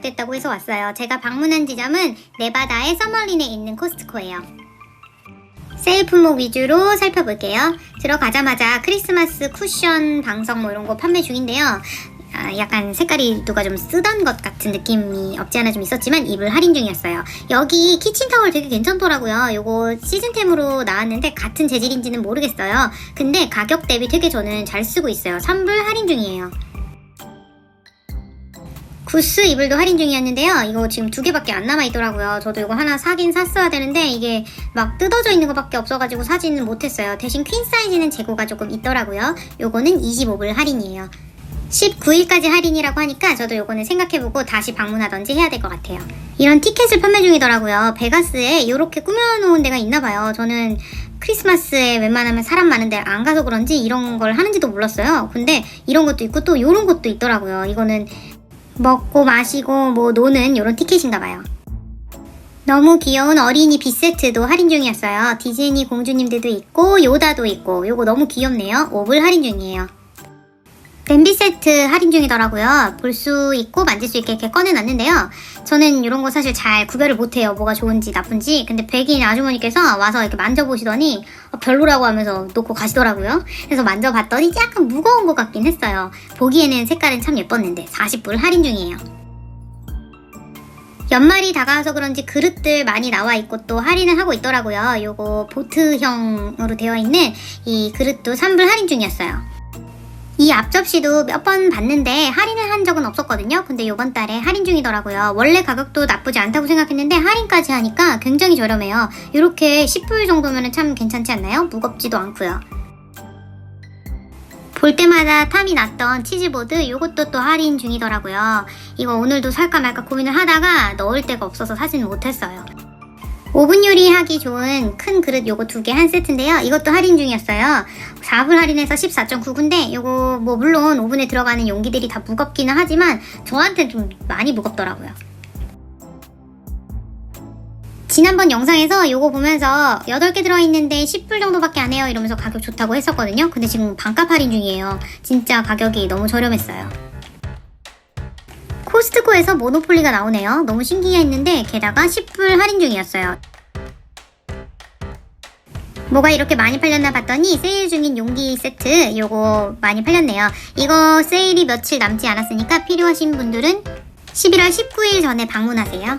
시작됐다고 해서 왔어요. 제가 방문한 지점은 네바다의 서멀린에 있는 코스트코예요. 세일 품목 위주로 살펴볼게요. 들어가자마자 크리스마스 쿠션 방석 뭐 이런 거 판매 중인데요. 아, 약간 색깔이 누가 좀 쓰던 것 같은 느낌이 없지 않아 좀 있었지만 이불 할인 중이었어요. 여기 키친타월 되게 괜찮더라고요. 요거 시즌템으로 나왔는데 같은 재질인지는 모르겠어요. 근데 가격 대비 되게 저는 잘 쓰고 있어요. 3불 할인 중이에요. 구스 이불도 할인 중이었는데요. 이거 지금 두 개밖에 안 남아있더라고요. 저도 이거 하나 사긴 샀어야 되는데 이게 막 뜯어져 있는 것밖에 없어가지고 사지는 못했어요. 대신 퀸 사이즈는 재고가 조금 있더라고요. 요거는 25불 할인이에요. 19일까지 할인이라고 하니까 저도 요거는 생각해보고 다시 방문하던지 해야 될 것 같아요. 이런 티켓을 판매 중이더라고요. 베가스에 이렇게 꾸며놓은 데가 있나봐요. 저는 크리스마스에 웬만하면 사람 많은데 안 가서 그런지 이런 걸 하는지도 몰랐어요. 근데 이런 것도 있고 또 이런 것도 있더라고요. 이거는 먹고 마시고 뭐 노는 이런 티켓인가 봐요. 너무 귀여운 어린이 빗세트도 할인 중이었어요. 디즈니 공주님들도 있고 요다도 있고 요거 너무 귀엽네요. 5불 할인 중이에요. 냄비 세트 할인 중이더라고요. 볼 수 있고 만질 수 있게 이렇게 꺼내놨는데요. 저는 이런 거 사실 잘 구별을 못해요. 뭐가 좋은지 나쁜지. 근데 백인 아주머니께서 와서 이렇게 만져보시더니 어, 별로라고 하면서 놓고 가시더라고요. 그래서 만져봤더니 약간 무거운 것 같긴 했어요. 보기에는 색깔은 참 예뻤는데 40불 할인 중이에요. 연말이 다가와서 그런지 그릇들 많이 나와 있고 또 할인을 하고 있더라고요. 요거 보트형으로 되어 있는 이 그릇도 3불 할인 중이었어요. 이 앞접시도 몇 번 봤는데 할인을 한 적은 없었거든요. 근데 이번 달에 할인 중이더라고요. 원래 가격도 나쁘지 않다고 생각했는데 할인까지 하니까 굉장히 저렴해요. 이렇게 10불 정도면 참 괜찮지 않나요? 무겁지도 않고요. 볼 때마다 탐이 났던 치즈보드 이것도 또 할인 중이더라고요. 이거 오늘도 살까 말까 고민을 하다가 넣을 데가 없어서 사지는 못했어요. 오븐 요리하기 좋은 큰 그릇 요거 두 개 한 세트인데요. 이것도 할인 중이었어요. 4불 할인해서 14.99인데 요거 뭐 물론 오븐에 들어가는 용기들이 다 무겁기는 하지만 저한테는 좀 많이 무겁더라고요. 지난번 영상에서 요거 보면서 8개 들어있는데 10불 정도밖에 안 해요 이러면서 가격 좋다고 했었거든요. 근데 지금 반값 할인 중이에요. 진짜 가격이 너무 저렴했어요. 코스트코에서 모노폴리가 나오네요. 너무 신기했는데 게다가 10불 할인 중이었어요. 뭐가 이렇게 많이 팔렸나 봤더니 세일 중인 용기 세트 요거 많이 팔렸네요. 이거 세일이 며칠 남지 않았으니까 필요하신 분들은 11월 19일 전에 방문하세요.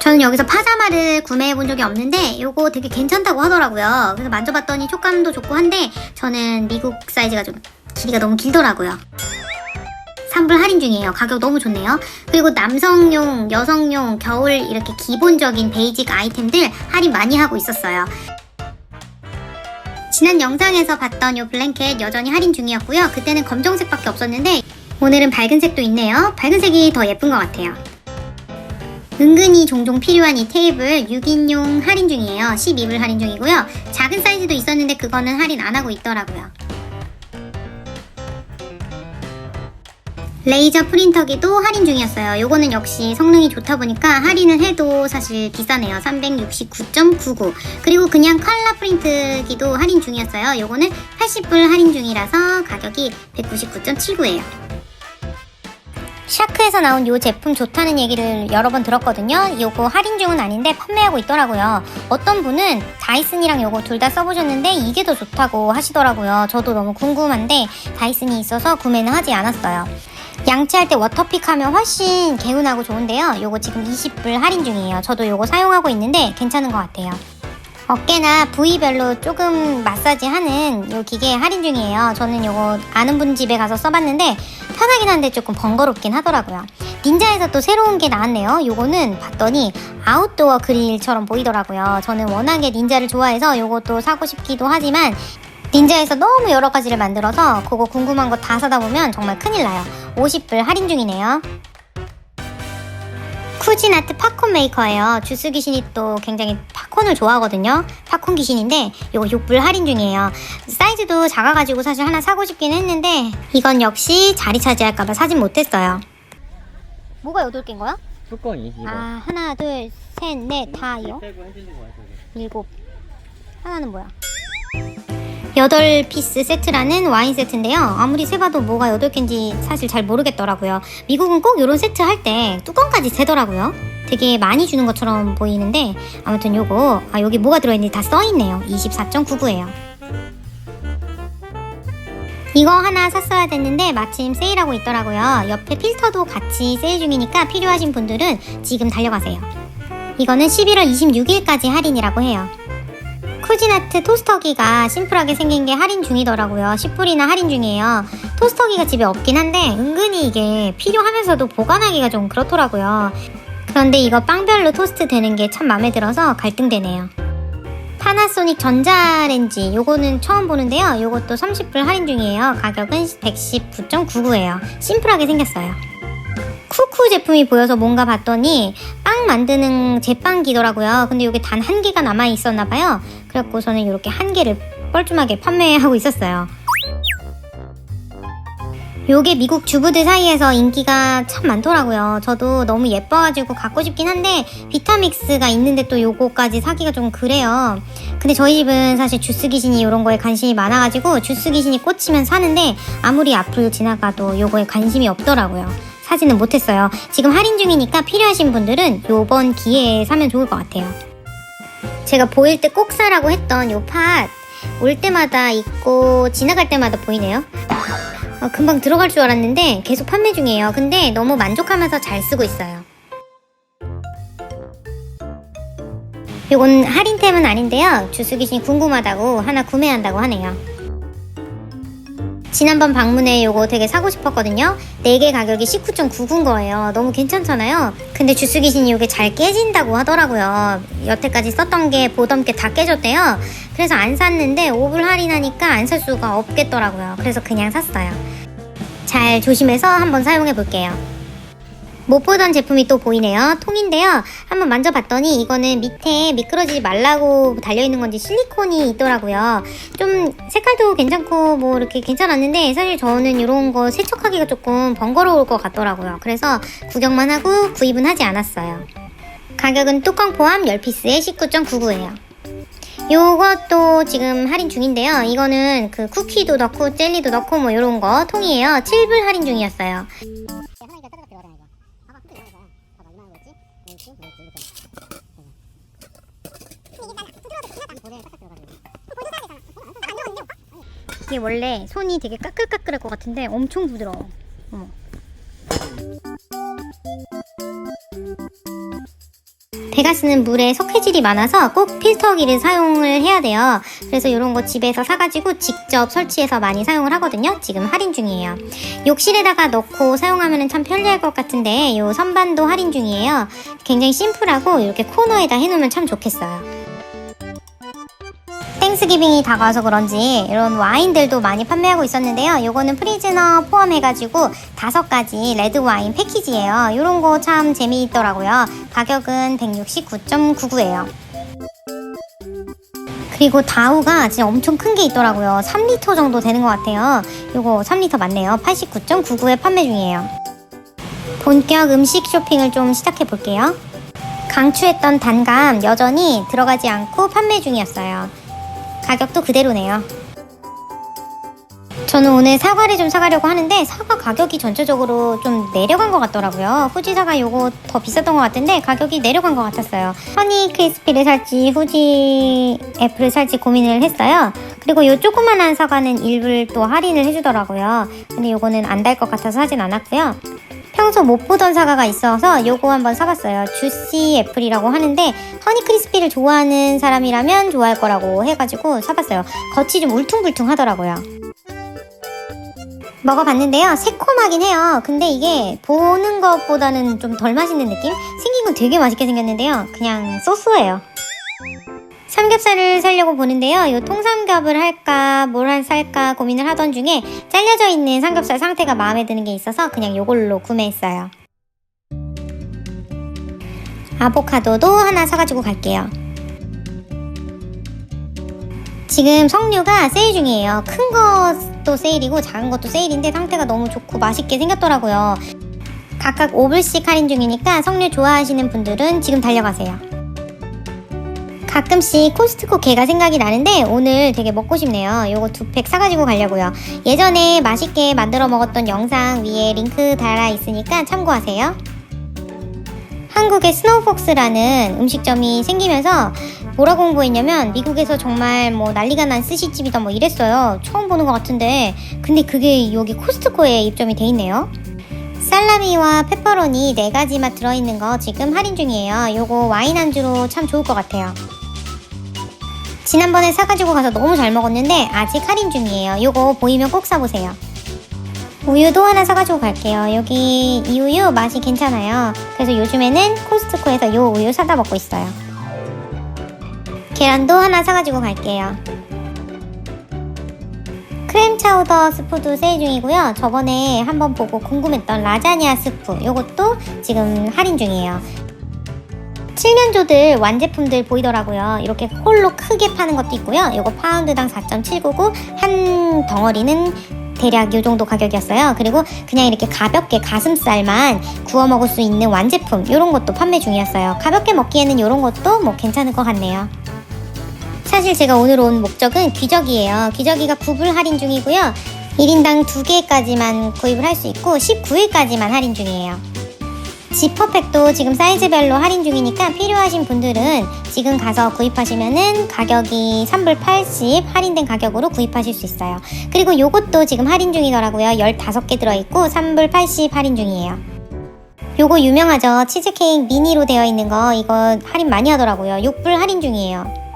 저는 여기서 파자마를 구매해 본 적이 없는데 요거 되게 괜찮다고 하더라고요. 그래서 만져봤더니 촉감도 좋고 한데 저는 미국 사이즈가 좀 길이가 너무 길더라고요. 3불 할인 중이에요. 가격 너무 좋네요. 그리고 남성용, 여성용, 겨울 이렇게 기본적인 베이직 아이템들 할인 많이 하고 있었어요. 지난 영상에서 봤던 요 블랭켓 여전히 할인 중이었고요. 그때는 검정색밖에 없었는데 오늘은 밝은색도 있네요. 밝은색이 더 예쁜 것 같아요. 은근히 종종 필요한 이 테이블 6인용 할인 중이에요. 12불 할인 중이고요. 작은 사이즈도 있었는데 그거는 할인 안 하고 있더라고요. 레이저 프린터기도 할인 중이었어요. 요거는 역시 성능이 좋다 보니까 할인을 해도 사실 비싸네요. 369.99. 그리고 그냥 컬러 프린트기도 할인 중이었어요. 요거는 80불 할인 중이라서 가격이 199.79예요. 샤크에서 나온 요 제품 좋다는 얘기를 여러 번 들었거든요. 요거 할인 중은 아닌데 판매하고 있더라고요. 어떤 분은 다이슨이랑 요거 둘 다 써보셨는데 이게 더 좋다고 하시더라고요. 저도 너무 궁금한데 다이슨이 있어서 구매는 하지 않았어요. 양치할 때 워터픽 하면 훨씬 개운하고 좋은데요. 요거 지금 20불 할인 중이에요. 저도 요거 사용하고 있는데 괜찮은 것 같아요. 어깨나 부위별로 조금 마사지 하는 요 기계 할인 중이에요. 저는 요거 아는 분 집에 가서 써봤는데 편하긴 한데 조금 번거롭긴 하더라고요. 닌자에서 또 새로운 게 나왔네요. 요거는 봤더니 아웃도어 그릴처럼 보이더라고요. 저는 워낙에 닌자를 좋아해서 요것도 사고 싶기도 하지만 닌자에서 너무 여러 가지를 만들어서 그거 궁금한 거 다 사다 보면 정말 큰일 나요. 50불 할인 중이네요. 쿠지나트 팝콘 메이커예요. 주스 귀신이 또 굉장히 팝콘을 좋아하거든요. 팝콘 귀신인데 이거 6불 할인 중이에요. 사이즈도 작아가지고 사실 하나 사고 싶긴 했는데 이건 역시 자리 차지할까봐 사진 못했어요. 뭐가 8개인 거야? 뚜껑이 이거 아 하나 둘 셋 넷 다요. 빼고 해주는 거야 저거 일곱. 하나는 뭐야? 8피스 세트라는 와인 세트인데요. 아무리 세봐도 뭐가 8개인지 사실 잘 모르겠더라고요. 미국은 꼭 이런 세트 할 때 뚜껑까지 세더라고요. 되게 많이 주는 것처럼 보이는데 아무튼 요거 아 여기 뭐가 들어있는지 다 써있네요. 24.99예요. 이거 하나 샀어야 됐는데 마침 세일하고 있더라고요. 옆에 필터도 같이 세일 중이니까 필요하신 분들은 지금 달려가세요. 이거는 11월 26일까지 할인이라고 해요. 쿠지나트 토스터기가 심플하게 생긴 게 할인 중이더라고요. 10불이나 할인 중이에요. 토스터기가 집에 없긴 한데 은근히 이게 필요하면서도 보관하기가 좀 그렇더라고요. 그런데 이거 빵별로 토스트 되는 게 참 마음에 들어서 갈등되네요. 파나소닉 전자레인지 요거는 처음 보는데요. 요것도 30불 할인 중이에요. 가격은 119.99예요. 심플하게 생겼어요. 쿠쿠 제품이 보여서 뭔가 봤더니 빵 만드는 제빵기더라고요. 근데 이게 단 한 개가 남아 있었나 봐요. 그래갖고 저는 이렇게 한 개를 뻘쭘하게 판매하고 있었어요. 요게 미국 주부들 사이에서 인기가 참 많더라고요. 저도 너무 예뻐가지고 갖고 싶긴 한데 비타믹스가 있는데 또 요거까지 사기가 좀 그래요. 근데 저희 집은 사실 주스 귀신이 이런 거에 관심이 많아가지고 주스 귀신이 꽂히면 사는데 아무리 앞으로 지나가도 요거에 관심이 없더라고요. 사지는 못했어요. 지금 할인 중이니까 필요하신 분들은 요번 기회에 사면 좋을 것 같아요. 제가 보일 때 꼭 사라고 했던 요 팟 올 때마다 있고 지나갈 때마다 보이네요. 어, 금방 들어갈 줄 알았는데 계속 판매 중이에요. 근데 너무 만족하면서 잘 쓰고 있어요. 요건 할인템은 아닌데요. 주스 귀신이 궁금하다고 하나 구매한다고 하네요. 지난번 방문에 요거 되게 사고 싶었거든요. 4개 가격이 19.99인 거예요. 너무 괜찮잖아요. 근데 주스 귀신이 요게 잘 깨진다고 하더라고요. 여태까지 썼던 게 보던 게 다 깨졌대요. 그래서 안 샀는데 5불 할인하니까 안 살 수가 없겠더라고요. 그래서 그냥 샀어요. 잘 조심해서 한번 사용해 볼게요. 못 보던 제품이 또 보이네요. 통인데요. 한번 만져봤더니 이거는 밑에 미끄러지지 말라고 달려있는 건지 실리콘이 있더라고요. 좀 색깔도 괜찮고 뭐 이렇게 괜찮았는데 사실 저는 이런 거 세척하기가 조금 번거로울 것 같더라고요. 그래서 구경만 하고 구입은 하지 않았어요. 가격은 뚜껑 포함 10피스에 19.99예요. 요것도 지금 할인 중인데요. 이거는 그 쿠키도 넣고 젤리도 넣고 뭐 이런 거 통이에요. 7불 할인 중이었어요. 이게 원래 손이 되게 까끌까끌할 것 같은데 엄청 부드러워. 어머. 베가스는 물에 석회질이 많아서 꼭 필터기를 사용을 해야 돼요. 그래서 이런 거 집에서 사가지고 직접 설치해서 많이 사용을 하거든요. 지금 할인 중이에요. 욕실에다가 넣고 사용하면 참 편리할 것 같은데 이 선반도 할인 중이에요. 굉장히 심플하고 이렇게 코너에다 해놓으면 참 좋겠어요. 땡스기빙이 다가와서 그런지 이런 와인들도 많이 판매하고 있었는데요. 요거는 프리즈너 포함해가지고 다섯 가지 레드 와인 패키지예요. 이런 거 참 재미있더라고요. 가격은 169.99예요. 그리고 다우가 진짜 엄청 큰 게 있더라고요. 3리터 정도 되는 것 같아요. 요거 3리터 맞네요. 89.99에 판매 중이에요. 본격 음식 쇼핑을 좀 시작해 볼게요. 강추했던 단감 여전히 들어가지 않고 판매 중이었어요. 가격도 그대로네요. 저는 오늘 사과를 좀 사가려고 하는데 사과 가격이 전체적으로 좀 내려간 것 같더라고요. 후지 사과 요거 더 비쌌던 것 같은데 가격이 내려간 것 같았어요. 허니 크리스피를 살지 후지 애플을 살지 고민을 했어요. 그리고 요 조그만한 사과는 일부를 또 할인을 해주더라고요. 근데 요거는 안 달 것 같아서 사진 않았고요. 평소 못 보던 사과가 있어서 요거 한번 사봤어요. 주시 애플이라고 하는데 허니 크리스피를 좋아하는 사람이라면 좋아할 거라고 해가지고 사봤어요. 겉이 좀 울퉁불퉁 하더라고요. 먹어봤는데요. 새콤하긴 해요. 근데 이게 보는 것보다는 좀 덜 맛있는 느낌? 생긴 건 되게 맛있게 생겼는데요. 그냥 소스예요. 삼겹살을 사려고 보는데요. 이 통삼겹을 할까 뭘 살까 고민을 하던 중에 잘려져 있는 삼겹살 상태가 마음에 드는 게 있어서 그냥 이걸로 구매했어요. 아보카도도 하나 사가지고 갈게요. 지금 석류가 세일 중이에요. 큰 것도 세일이고 작은 것도 세일인데 상태가 너무 좋고 맛있게 생겼더라고요. 각각 5불씩 할인 중이니까 석류 좋아하시는 분들은 지금 달려가세요. 가끔씩 코스트코 게가 생각이 나는데 오늘 되게 먹고 싶네요. 요거 두 팩 사가지고 가려고요. 예전에 맛있게 만들어 먹었던 영상 위에 링크 달아 있으니까 참고하세요. 한국에 스노우폭스라는 음식점이 생기면서 뭐라 공부했냐면 미국에서 정말 뭐 난리가 난 스시집이다 뭐 이랬어요. 처음 보는 것 같은데 근데 그게 여기 코스트코에 입점이 돼 있네요. 살라미와 페퍼로니 네 가지 맛 들어있는 거 지금 할인 중이에요. 요거 와인 안주로 참 좋을 것 같아요. 지난번에 사가지고 가서 너무 잘 먹었는데 아직 할인 중이에요. 요거 보이면 꼭 사보세요. 우유도 하나 사가지고 갈게요. 여기 이 우유 맛이 괜찮아요. 그래서 요즘에는 코스트코에서 요 우유 사다 먹고 있어요. 계란도 하나 사가지고 갈게요. 크렘 차우더 스프도 세일 중이고요. 저번에 한번 보고 궁금했던 라자냐 스프 요것도 지금 할인 중이에요. 7년조들 완제품들 보이더라고요. 이렇게 홀로 크게 파는 것도 있고요. 요거 파운드당 4.799, 한 덩어리는 대략 요 정도 가격이었어요. 그리고 그냥 이렇게 가볍게 가슴살만 구워 먹을 수 있는 완제품 요런 것도 판매 중이었어요. 가볍게 먹기에는 요런 것도 뭐 괜찮을 것 같네요. 사실 제가 오늘 온 목적은 귀저기예요. 귀저기가 9불 할인 중이고요. 1인당 2개까지만 구입을 할 수 있고 19일까지만 할인 중이에요. 지퍼팩도 지금 사이즈별로 할인 중이니까 필요하신 분들은 지금 가서 구입하시면은 가격이 3불 80 할인된 가격으로 구입하실 수 있어요. 그리고 요것도 지금 할인 중이더라고요. 15개 들어있고 3불 80 할인 중이에요. 요거 유명하죠. 치즈케이크 미니로 되어 있는 거 이거 할인 많이 하더라고요. 6불 할인 중이에요.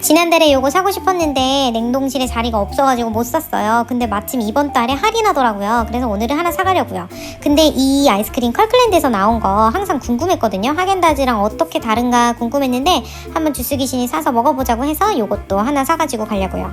지난달에 요거 사고 싶었는데 냉동실에 자리가 없어가지고 못 샀어요. 근데 마침 이번 달에 할인하더라고요. 그래서 오늘은 하나 사가려고요. 근데 이 아이스크림 컬클랜드에서 나온 거 항상 궁금했거든요. 하겐다즈랑 어떻게 다른가 궁금했는데 한번 주스 귀신이 사서 먹어보자고 해서 요것도 하나 사가지고 가려고요.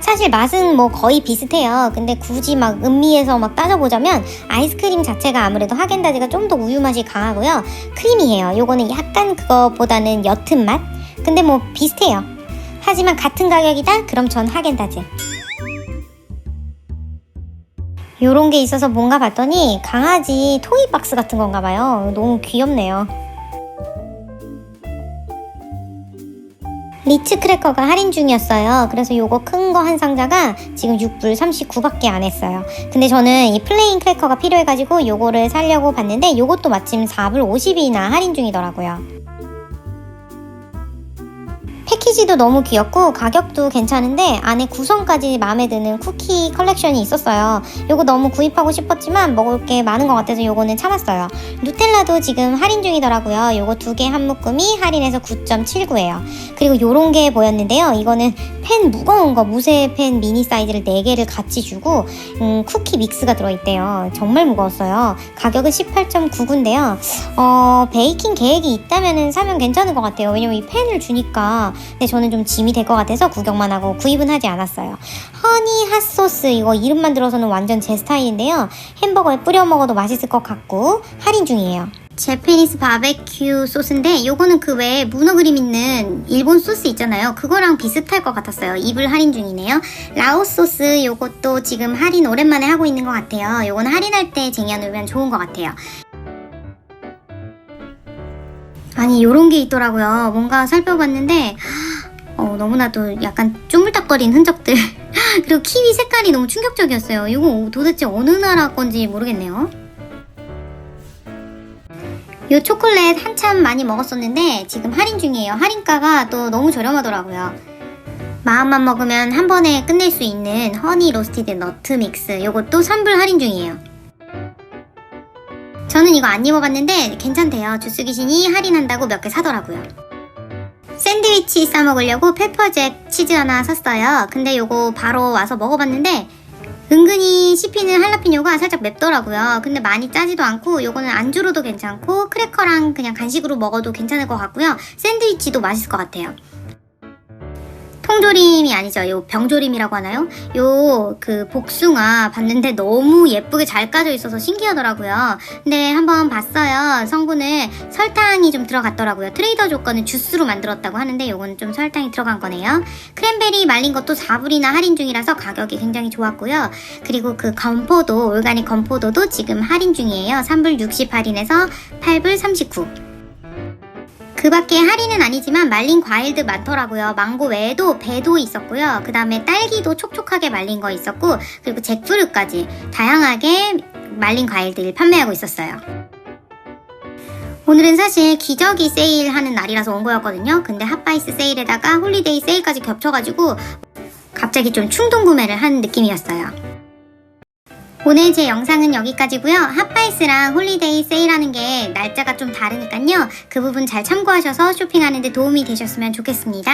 사실 맛은 뭐 거의 비슷해요. 근데 굳이 막 음미해서 막 따져보자면 아이스크림 자체가 아무래도 하겐다즈가 좀 더 우유 맛이 강하고요. 크리미해요. 요거는 약간 그거보다는 옅은 맛? 근데 뭐 비슷해요. 하지만 같은 가격이다? 그럼 전 하겐다즈. 요런 게 있어서 뭔가 봤더니 강아지 토이 박스 같은 건가 봐요. 너무 귀엽네요. 리츠 크래커가 할인 중이었어요. 그래서 요거 큰 거 한 상자가 지금 6불 39밖에 안 했어요. 근데 저는 이 플레인 크래커가 필요해가지고 요거를 사려고 봤는데 요것도 마침 4불 50이나 할인 중이더라고요. 패키지도 너무 귀엽고 가격도 괜찮은데 안에 구성까지 마음에 드는 쿠키 컬렉션이 있었어요. 요거 너무 구입하고 싶었지만 먹을 게 많은 것 같아서 요거는 참았어요. 누텔라도 지금 할인 중이더라고요. 요거 두 개 한 묶음이 할인해서 9.79예요. 그리고 요런 게 보였는데요. 이거는 펜 무거운 거 무쇠 펜 미니 사이즈를 4개를 같이 주고 음, 쿠키 믹스가 들어있대요. 정말 무거웠어요. 가격은 18.99인데요. 어, 베이킹 계획이 있다면 사면 괜찮을 것 같아요. 왜냐면 이 펜을 주니까 근데 저는 좀 짐이 될 것 같아서 구경만 하고 구입은 하지 않았어요. 허니 핫소스 이거 이름만 들어서는 완전 제 스타일인데요. 햄버거에 뿌려 먹어도 맛있을 것 같고 할인 중이에요. 제페니스 바베큐 소스인데 요거는 그 외에 문어 그림 있는 일본 소스 있잖아요. 그거랑 비슷할 것 같았어요. 이불 할인 중이네요. 라오 소스 요것도 지금 할인 오랜만에 하고 있는 것 같아요. 요거는 할인할 때 쟁여놓으면 좋은 것 같아요. 아니 요런 게 있더라고요. 뭔가 살펴봤는데 어, 너무나도 약간 쪼물딱거린 흔적들 그리고 키위 색깔이 너무 충격적이었어요. 이거 도대체 어느 나라 건지 모르겠네요. 요 초콜릿 한참 많이 먹었었는데 지금 할인 중이에요. 할인가가 또 너무 저렴하더라고요. 마음만 먹으면 한 번에 끝낼 수 있는 허니 로스티드 너트 믹스 요것도 3불 할인 중이에요. 저는 이거 안 입어봤는데 괜찮대요. 주스 귀신이 할인한다고 몇 개 사더라고요. 샌드위치 싸 먹으려고 페퍼잭 치즈 하나 샀어요. 근데 요거 바로 와서 먹어봤는데 은근히 씹히는 할라피뇨가 살짝 맵더라고요. 근데 많이 짜지도 않고 요거는 안주로도 괜찮고 크래커랑 그냥 간식으로 먹어도 괜찮을 것 같고요. 샌드위치도 맛있을 것 같아요. 통조림이 아니죠. 요 병조림이라고 하나요? 요 그 복숭아 봤는데 너무 예쁘게 잘 까져 있어서 신기하더라고요. 근데 한번 봤어요. 성분을 설탕이 좀 들어갔더라고요. 트레이더 조건은 주스로 만들었다고 하는데 요거는 좀 설탕이 들어간 거네요. 크랜베리 말린 것도 4불이나 할인 중이라서 가격이 굉장히 좋았고요. 그리고 그 건포도 올가닉 건포도도 지금 할인 중이에요. 3불 60 할인해서 8불 39. 그 밖에 할인은 아니지만 말린 과일들 많더라고요. 망고 외에도 배도 있었고요. 그 다음에 딸기도 촉촉하게 말린 거 있었고, 그리고 잭프루트까지 다양하게 말린 과일들 판매하고 있었어요. 오늘은 사실 기저귀 세일하는 날이라서 온 거였거든요. 근데 핫바이스 세일에다가 홀리데이 세일까지 겹쳐가지고 갑자기 좀 충동 구매를 한 느낌이었어요. 오늘 제 영상은 여기까지고요. 핫바이스랑 홀리데이 세일하는 게 날짜가 좀 다르니까요. 그 부분 잘 참고하셔서 쇼핑하는 데 도움이 되셨으면 좋겠습니다.